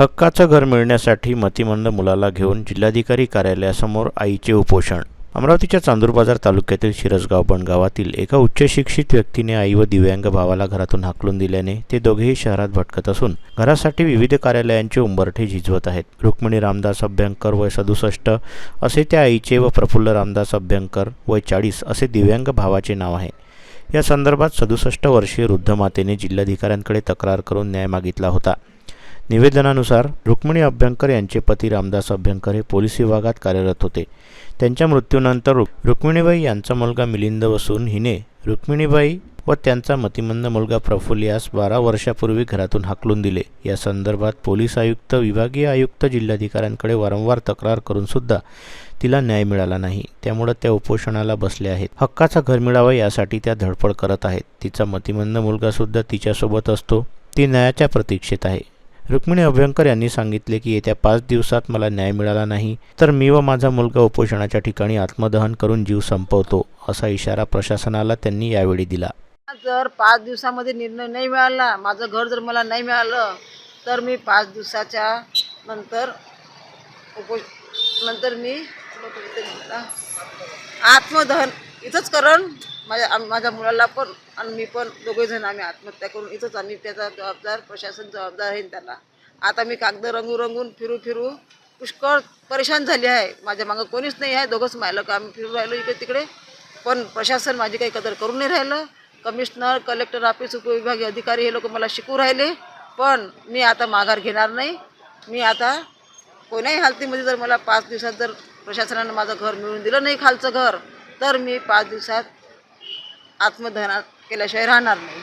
हक्काचं घर मिळण्यासाठी मतिमंद मुलाला घेऊन जिल्हाधिकारी कार्यालयासमोर आईचे उपोषण. अमरावतीच्या चांदूर बाजार तालुक्यातील शिरसगाव बनगावातील एका उच्च शिक्षित व्यक्तीने आई व दिव्यांग भावाला घरातून हाकलून दिल्याने ते दोघेही शहरात भटकत असून घरासाठी विविध कार्यालयांचे उंबरठे झिजवत आहेत. रुक्मिणी रामदास अभ्यंकर वय सदुसष्ट असे त्या आईचे व प्रफुल्ल रामदास अभ्यंकर वय चाळीस असे दिव्यांग भावाचे नाव आहे. या संदर्भात सदुसष्ट वर्षीय वृद्ध मातेने जिल्हाधिकाऱ्यांकडे तक्रार करून न्याय मागितला होता. निवेदनानुसार रुक्मिणी अभ्यंकर यांचे पती रामदास अभ्यंकर हे पोलीस विभागात कार्यरत होते. त्यांच्या मृत्यूनंतर रुक्मिणीबाई यांचा मुलगा मिलिंद वसून हिने रुक्मिणीबाई व त्यांचा मतिमंद मुलगा प्रफुल्ल यास बारा वर्षापूर्वी घरातून हाकलून दिले. या संदर्भात पोलीस आयुक्त विभागीय आयुक्त जिल्हाधिकाऱ्यांकडे वारंवार तक्रार करून सुद्धा तिला न्याय मिळाला नाही. त्यामुळे त्या उपोषणाला बसल्या आहेत. हक्काचा घर मिळावा यासाठी त्या धडपड करत आहेत. तिचा मतिमंद मुलगा सुद्धा तिच्यासोबत असतो. ती न्यायाच्या प्रतीक्षेत आहे. रुक्मिणी अभ्यंकर यांनी सांगितले की येत्या पाच दिवसात मला न्याय मिळाला नाही तर मी व माझा मुलगा उपोषणाच्या ठिकाणी आत्मदहन करून जीव संपवतो असा इशारा प्रशासनाला त्यांनी यावेळी दिला. जर पाच दिवसामध्ये निर्णय नाही मिळाला माझं घर जर मला नाही मिळालं तर मी पाच दिवसाच्या नंतर उपो नंतर मी आत्मदहन इथंच करण. माझ्या माझ्या मुलाला पण आणि मी पण दोघेजण आम्ही आत्महत्या करून इथंच आम्ही त्याचा जबाबदार प्रशासन जबाबदार आहे त्याला. आता मी कागद रंगू रंगून फिरू फिरू पुष्कळ परेशान झाली आहे. माझ्या मागं कोणीच नाही आहे. दोघंच मायलं आम्ही फिरू राहिलो इकडे तिकडे. पण प्रशासन माझी काही कदर करून नाही राहिलं. कमिशनर कलेक्टर ऑफिस उपविभागीय अधिकारी हे लोक मला शिकू राहिले. पण मी आता माघार घेणार नाही. मी आता कोण्याही हालतीमध्ये जर मला पाच दिवसात जर प्रशासनानं माझं घर मिळून दिलं नाही खालचं घर तर मी पाच दिवसात आत्मदहनात केल्याशिवाय राहणार नाही.